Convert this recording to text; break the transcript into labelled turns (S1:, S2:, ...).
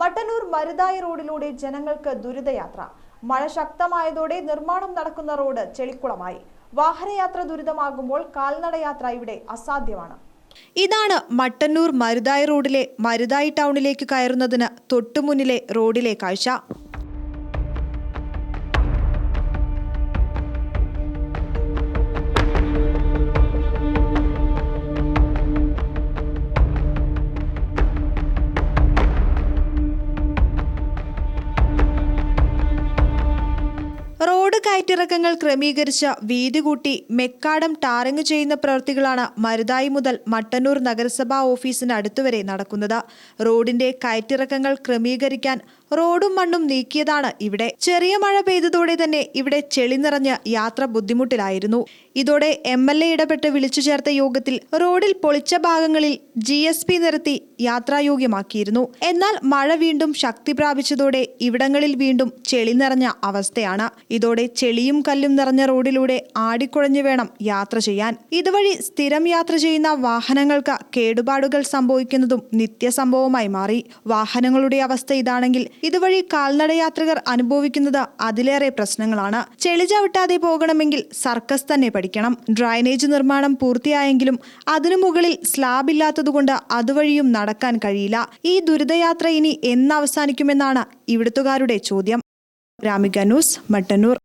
S1: മട്ടന്നൂർ മരുതായി റോഡിലൂടെ ജനങ്ങൾക്ക് ദുരിതയാത്ര. മഴ ശക്തമായതോടെ നിർമ്മാണം നടക്കുന്ന റോഡ് ചെളിക്കുളമായി. വാഹനയാത്ര ദുരിതമാകുമ്പോൾ കാൽനടയാത്ര ഇവിടെ അസാധ്യമാണ്. ഇതാണ് മട്ടന്നൂർ മരുതായി റോഡിലെ മരുതായി ടൗണിലേക്ക് കയറുന്നതിന് തൊട്ടുമുന്നിലെ റോഡിലെ കാഴ്ച. അവരോട് റോഡ് കയറ്റിറക്കങ്ങൾ ക്രമീകരിച്ച വീതി കൂട്ടി മെക്കാടം ടാറിങ് ചെയ്യുന്ന പ്രവൃത്തികളാണ് മരുതായി മുതൽ മട്ടന്നൂർ നഗരസഭാ ഓഫീസിന് അടുത്തുവരെ നടക്കുന്നത്. റോഡിന്റെ കയറ്റിറക്കങ്ങൾ ക്രമീകരിക്കാൻ റോഡും മണ്ണും നീക്കിയതാണ് ഇവിടെ. ചെറിയ മഴ പെയ്തതോടെ തന്നെ ഇവിടെ ചെളി നിറഞ്ഞ് യാത്ര ബുദ്ധിമുട്ടിലായിരുന്നു. ഇതോടെ എം എൽ എ ഇടപെട്ട് വിളിച്ചു ചേർത്ത യോഗത്തിൽ റോഡിൽ പൊളിച്ച ഭാഗങ്ങളിൽ ജി എസ് പി നിരത്തി യാത്രായോഗ്യമാക്കിയിരുന്നു. എന്നാൽ മഴ വീണ്ടും ശക്തി പ്രാപിച്ചതോടെ ഇവിടങ്ങളിൽ വീണ്ടും ചെളി നിറഞ്ഞ അവസ്ഥയാണ്. ഇതോടെ ചെളിയും കല്ലും നിറഞ്ഞ റോഡിലൂടെ ആടിക്കുഴഞ്ഞു വേണം യാത്ര ചെയ്യാൻ. ഇതുവഴി സ്ഥിരം യാത്ര ചെയ്യുന്ന വാഹനങ്ങൾക്ക് കേടുപാടുകൾ സംഭവിക്കുന്നതും നിത്യസംഭവമായി മാറി. വാഹനങ്ങളുടെ അവസ്ഥ ഇതാണെങ്കിൽ ഇതുവഴി കാൽനടയാത്രികർ അനുഭവിക്കുന്നത് അതിലേറെ പ്രശ്നങ്ങളാണ്. ചെളി ചവിട്ടാതെ പോകണമെങ്കിൽ സർക്കസ് തന്നെ പഠിക്കണം. ഡ്രൈനേജ് നിർമ്മാണം പൂർത്തിയായെങ്കിലും അതിനു മുകളിൽ സ്ലാബ് ഇല്ലാത്തതുകൊണ്ട് അതുവഴിയും നടക്കാൻ കഴിയില്ല. ഈ ദുരിതയാത്ര ഇനി എന്നവസാനിക്കുമെന്നാണ് ഇവിടുത്തുകാരുടെ ചോദ്യം. രാമിക ന്യൂസ് മട്ടന്നൂർ.